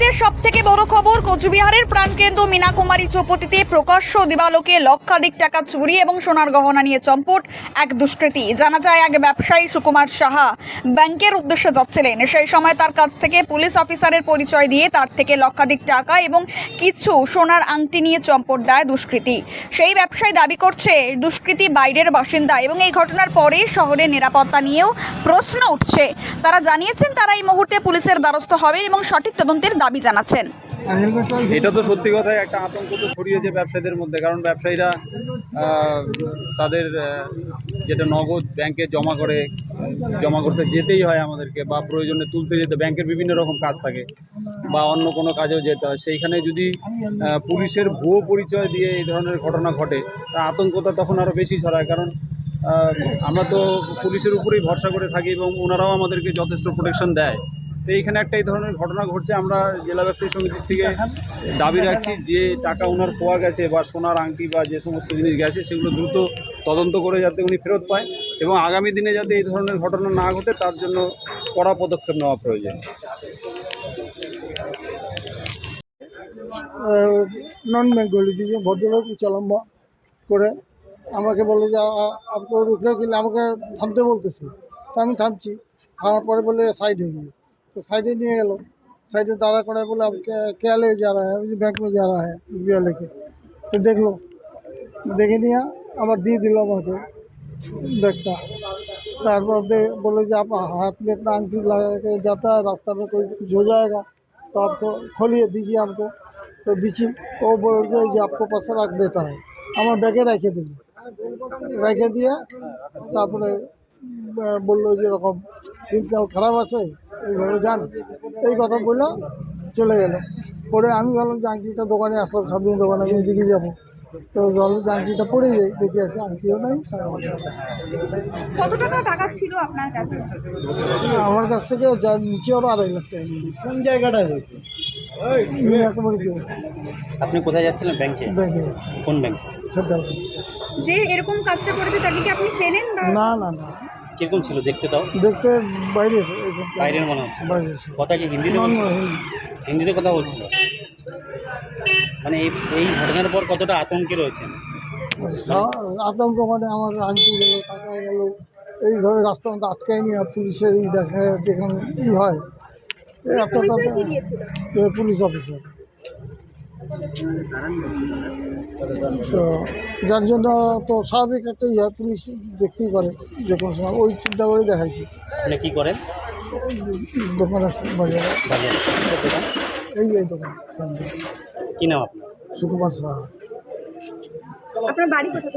মুহূর্তের সব থেকে বড় খবর, কোচবিহারের প্রাণকেন্দ্র মীনাকুমারী চৌপতিতে প্রকাশ্য দিবালোকে লক্ষাধিক টাকা চুরি এবং সোনার গহনা নিয়ে চম্পট, এক দুষ্কৃতী। জানা যায়, এক ব্যবসায়ী সুকুমার সাহা ব্যাংকের উদ্দেশ্যে যাচ্ছিলেন। সেই সময় তার কাছ থেকে পুলিশ অফিসারের পরিচয় দিয়ে তার থেকে লক্ষাধিক টাকা এবং কিছু সোনার আংটি নিয়ে চম্পট দেয় দুষ্কৃতী। সেই ব্যবসায়ী দাবি করছে, দুষ্কৃতী বাইরের বাসিন্দা এবং এই ঘটনার পরে শহরের নিরাপত্তা নিয়েও প্রশ্ন উঠছে। তারা জানিয়েছেন, তারা এই মুহূর্তে পুলিশের দ্বারস্থ হবেন এবং সঠিক তদন্তের দাবি জানাচ্ছেন। এটা তো সত্যি কথাই, একটা আতঙ্ক তো ছড়িয়েছে ব্যবসায়ীদের মধ্যে, কারণ ব্যবসায়ীরা তাদের যেটা নগদ ব্যাংকে জমা করে, জমা করতে যেতেই হয় আমাদেরকে, বা প্রয়োজনে তুলতে যেতে, ব্যাংকের বিভিন্ন রকম কাজ থাকে, বা অন্য কোনো কাজেও যেতে হয়। সেইখানে যদি পুলিশের ভুয়ো পরিচয় দিয়ে এই ধরনের ঘটনা ঘটে, তা আতঙ্কতা তখন আরও বেশি ছড়ায়, কারণ আমরা তো পুলিশের উপরেই ভরসা করে থাকি এবং ওনারাও আমাদেরকে যথেষ্ট প্রোটেকশন দেয়। তো এইখানে একটা এই ধরনের ঘটনা ঘটছে, আমরা জেলা ব্যবসায়ী সমিতির থেকে দাবি রাখছি যে টাকা ওনার পাওয়া গেছে বা সোনার আংটি বা যে সমস্ত জিনিস গেছে, সেগুলো দ্রুত তদন্ত করে যাতে উনি ফেরত পায় এবং আগামী দিনে যাতে এই ধরনের ঘটনা না ঘটে, তার জন্য কড়া পদক্ষেপ নেওয়া প্রয়োজন। নন বেঙ্গলি দিয়ে ভদ্রলোক উচালম্বা করে আমাকে বলে যে আপনি রুখলে গেলে আমাকে থামতে বলতেছে। তো আমি থামছি, থামার পরে বলে সাইড হয়ে গেল। তো সাইডে নিয়ে গেল। সাইডে দাঁড়া করায় বলে কেয়ালে যা রা হ্যাঁ ব্যাঙ্কে যা রা হ্যাঁ লেখে তো দেখল, দেখে নিয়ে আমার দিয়ে দিল আমাকে ব্যাগটা। তারপর বলে যে আপনার হাত মেট না আংটি লাগাই যাতে রাস্তা মে ঝোজায়গা তো আপকে খোলিয়ে দিচ্ছি আমাকে। তো দিচ্ছি ও বলে যে আপকে পাশে রাখ দে আমার ব্যাগে রেখে দিল। রেখে দিয়ে তারপরে বলল যে, এরকম খারাপ আছে এইভাবে যান। এই কথা বলল চলে গেল। পরে আমি ভাবলাম আংটিটা দোকানে আসলাম সামনে দোকানে আমি এদিকে যাব। তো যে আংটিটা পড়ে যাই দেখে আসি আংটিও নাই। কত টাকা টাকা ছিল আপনার কাছে? আমার কাছ থেকে যা নিচে ওরা আড়াই লাখ টাকা কোন জায়গাটা রয়েছে আপনি কোথায় যাচ্ছিলেন? ব্যাংকে? যাচ্ছে কোন ব্যাংকে? সেন্ট্রাল যে এরকম কাজটা করেছে তাকে কি আপনি চেনেন না না না। কীরকম ছিল দেখতে দাও দেখতে বাইরে। বাইরের মনে হচ্ছে। কথা কি হিন্দিতে হিন্দিতে কথা বলছিল মানে এই এই ঘটনার পর কতটা আতঙ্কে রয়েছে সা- আতঙ্ক মানে আমার আনতে গেল টাকা গেল এইভাবে রাস্তা মধ্যে আটকায় নিয়ে পুলিশের এই দেখা যেখানে ই হয়। এই এতটা পুলিশ অফিসার। তো যার জন্য তো স্বাভাবিক একটা ইয়ে পুলিশ দেখতেই পারে যে কোনো সময়। ওই চিন্তা করে দেখাইছি। আপনি কি করেন? দোকান আছে বাজারে। এই এই দোকান কি নাম আপনার? সুকুমার সাহা। আপনার বাড়ি কোথায়?